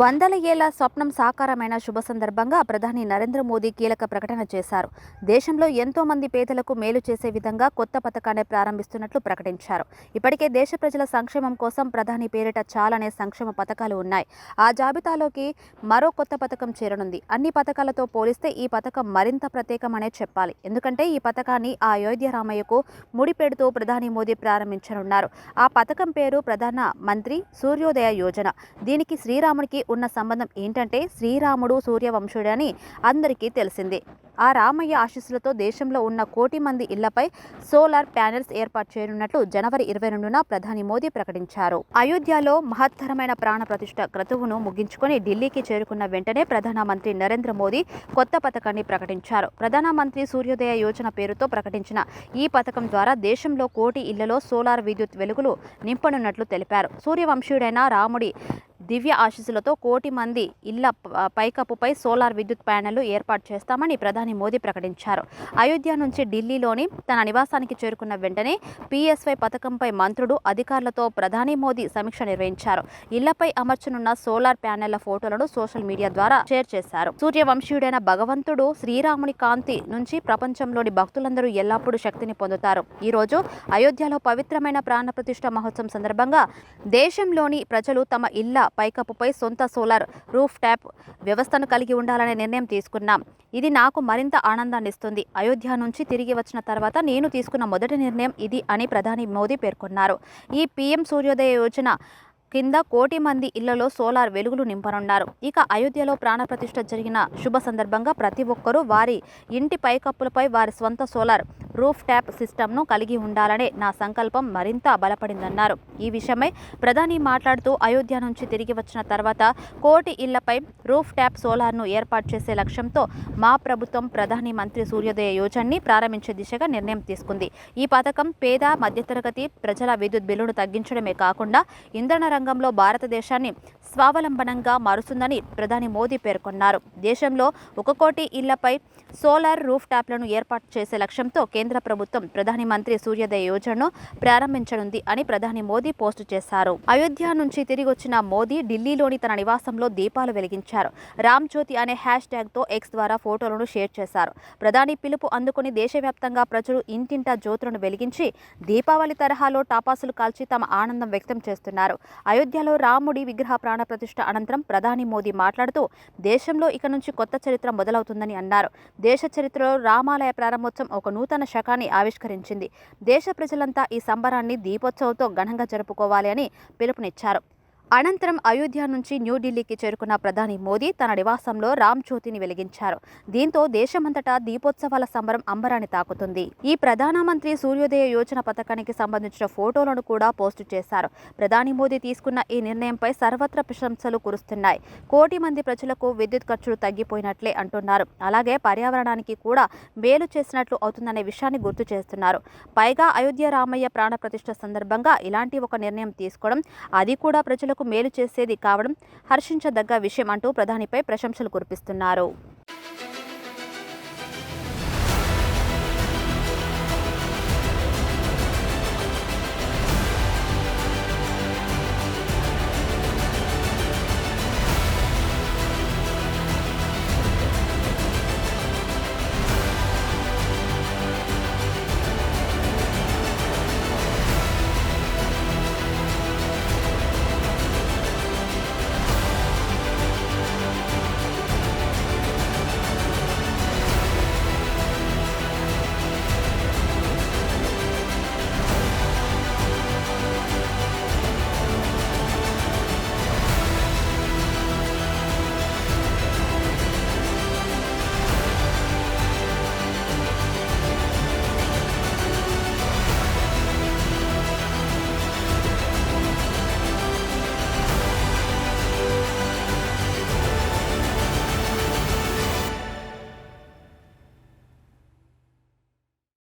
వందల ఏళ్ళ స్వప్నం సాకారమైన శుభ సందర్భంగా ప్రధాని నరేంద్ర మోదీ కీలక ప్రకటన చేశారు. దేశంలో ఎంతో మంది పేదలకు మేలు చేసే విధంగా కొత్త పథకాన్ని ప్రారంభిస్తున్నట్లు ప్రకటించారు. ఇప్పటికే దేశ ప్రజల సంక్షేమం కోసం ప్రధాని పేరిట చాలానే సంక్షేమ పథకాలు ఉన్నాయి. ఆ జాబితాలోకి మరో కొత్త పథకం చేరనుంది. అన్ని పథకాలతో పోలిస్తే ఈ పథకం మరింత ప్రత్యేకమనే చెప్పాలి. ఎందుకంటే ఈ పథకాన్ని ఆ అయోధ్య రామయ్యకు ముడిపెడుతూ ప్రధాని మోదీ ప్రారంభించనున్నారు. ఆ పథకం పేరు ప్రధాన మంత్రి సూర్యోదయ యోజన. దీనికి శ్రీరామునికి ఉన్న సంబంధం ఏంటంటే శ్రీరాముడు సూర్యవంశుడని అందరికీ తెలిసిందే. ఆ రామయ్య ఆశీస్సులతో దేశంలో ఉన్న కోటి మంది ఇళ్ళపై సోలార్ ప్యానెల్స్ ఏర్పాటు చేయనున్నట్లు జనవరి ఇరవై రెండున ప్రధాని మోదీ ప్రకటించారు. అయోధ్యలో మహత్తరమైన ప్రాణ ప్రతిష్ట క్రతువును ముగించుకొని ఢిల్లీకి చేరుకున్న వెంటనే ప్రధానమంత్రి నరేంద్ర మోదీ కొత్త పథకాన్ని ప్రకటించారు. ప్రధానమంత్రి సూర్యోదయ యోజన పేరుతో ప్రకటించిన ఈ పథకం ద్వారా దేశంలో కోటి ఇళ్ళలో సోలార్ విద్యుత్ వెలుగులు నింపనున్నట్లు తెలిపారు. సూర్యవంశీయుడైన రాముడి దివ్య ఆశీస్సులతో కోటి మంది ఇళ్ళ పైకప్పుపై సోలార్ విద్యుత్ ప్యానెళ్ళు ఏర్పాటు చేస్తామని ప్రధాని మోదీ ప్రకటించారు. అయోధ్య నుంచి ఢిల్లీలోని తన నివాసానికి చేరుకున్న వెంటనే పీఎస్వై పథకంపై మంత్రుడు అధికారులతో ప్రధాని మోదీ సమీక్ష నిర్వహించారు. ఇళ్ళపై అమర్చనున్న సోలార్ ప్యానెళ్ళ ఫోటోలను సోషల్ మీడియా ద్వారా షేర్ చేశారు. సూర్యవంశీయుడైన భగవంతుడు శ్రీరాముని కాంతి నుంచి ప్రపంచంలోని భక్తులందరూ ఎల్లప్పుడూ శక్తిని పొందుతారు. ఈ రోజు అయోధ్యలో పవిత్రమైన ప్రాణ ప్రతిష్ఠ మహోత్సవం సందర్భంగా దేశంలోని ప్రజలు తమ ఇళ్ళ పైకప్పుపై సొంత సోలార్ రూఫ్ ట్యాప్ వ్యవస్థను కలిగి ఉండాలనే నిర్ణయం తీసుకున్నాం. ఇది నాకు మరింత ఆనందాన్ని ఇస్తుంది. అయోధ్య నుంచి తిరిగి వచ్చిన తర్వాత నేను తీసుకున్న మొదటి నిర్ణయం ఇది అని ప్రధాని మోదీ పేర్కొన్నారు. ఈ పీఎం సూర్యోదయ యోజన కింద కోటి మంది ఇళ్ళలో సోలార్ వెలుగులు నింపనున్నారు. ఇక అయోధ్యలో ప్రాణప్రతిష్ఠ జరిగిన శుభ సందర్భంగా ప్రతి ఒక్కరూ వారి ఇంటి పైకప్పులపై వారి స్వంత సోలార్ రూఫ్ ట్యాప్ సిస్టమ్ను కలిగి ఉండాలనే నా సంకల్పం మరింత బలపడిందన్నారు. ఈ విషయమై ప్రధాని మాట్లాడుతూ అయోధ్య నుంచి తిరిగి వచ్చిన తర్వాత కోటి ఇళ్ళపై రూఫ్ ట్యాప్ సోలార్ను ఏర్పాటు చేసే లక్ష్యంతో మా ప్రభుత్వం ప్రధాని మంత్రి సూర్యోదయ యోజనని ప్రారంభించే దిశగా నిర్ణయం తీసుకుంది. ఈ పథకం పేద మధ్యతరగతి ప్రజల విద్యుత్ బిల్లును తగ్గించడమే కాకుండా ఇంధన రంగంలో భారతదేశాన్ని స్వావలంబనంగా మారుస్తుందని ప్రధాని మోదీ పేర్కొన్నారు. దేశంలో ఒక కోటి ఇళ్ళపై సోలార్ రూఫ్ ట్యాప్లను ఏర్పాటు చేసే లక్ష్యంతో కేంద్ర ప్రభుత్వం ప్రధాని మంత్రి సూర్యోదయ యోజనను ప్రారంభించనుంది అని ప్రధాని మోదీ పోస్టు చేశారు. అయోధ్య నుంచి తిరిగి వచ్చిన మోదీ ఢిల్లీలోని తన నివాసంలో దీపాలు వెలిగించారు. రామ్ జ్యోతి అనే హ్యాష్ ట్యాగ్తో ఎక్స్ ద్వారా ఫోటోలను షేర్ చేశారు. ప్రధాని పిలుపు అందుకుని దేశవ్యాప్తంగా ప్రజలు ఇంటింటా జ్యోతులను వెలిగించి దీపావళి తరహాలో టాపాసులు కాల్చి తమ ఆనందం వ్యక్తం చేస్తున్నారు. అయోధ్యలో రాముడి విగ్రహ ప్రాణ ప్రతిష్ఠ అనంతరం ప్రధాని మోదీ మాట్లాడుతూ దేశంలో ఇక నుంచి కొత్త చరిత్ర మొదలవుతుందని అన్నారు. దేశ చరిత్రలో రామాలయ ప్రారంభోత్సవం ఒక నూతన శకాన్ని ఆవిష్కరించింది. దేశ ప్రజలంతా ఈ సంబరాన్ని దీపోత్సవంతో ఘనంగా జరుపుకోవాలి అని పిలుపునిచ్చారు. అనంతరం అయోధ్య నుంచి న్యూఢిల్లీకి చేరుకున్న ప్రధాని మోదీ తన నివాసంలో రామ్ జ్యోతిని వెలిగించారు. దీంతో దేశమంతటా దీపోత్సవాల సంబరం అంబరాన్ని తాకుతుంది. ఈ ప్రధానమంత్రి సూర్యోదయ యోజన పథకానికి సంబంధించిన ఫోటోలను కూడా పోస్టు చేశారు. ప్రధాని మోదీ తీసుకున్న ఈ నిర్ణయంపై సర్వత్ర ప్రశంసలు కురుస్తున్నాయి. కోటి మంది ప్రజలకు విద్యుత్ ఖర్చులు తగ్గిపోయినట్లే అంటున్నారు. అలాగే పర్యావరణానికి కూడా మేలు చేసినట్లు అవుతుందనే విషయాన్ని గుర్తు చేస్తున్నారు. పైగా అయోధ్య రామయ్య ప్రాణ ప్రతిష్ఠ సందర్భంగా ఇలాంటి ఒక నిర్ణయం తీసుకోవడం అది కూడా ప్రజలకు ప్రజలకు మేలు చేసేది కావడం హర్షించదగ్గ విషయం అంటూ ప్రధానిపై ప్రశంసలు కురిపిస్తున్నారు.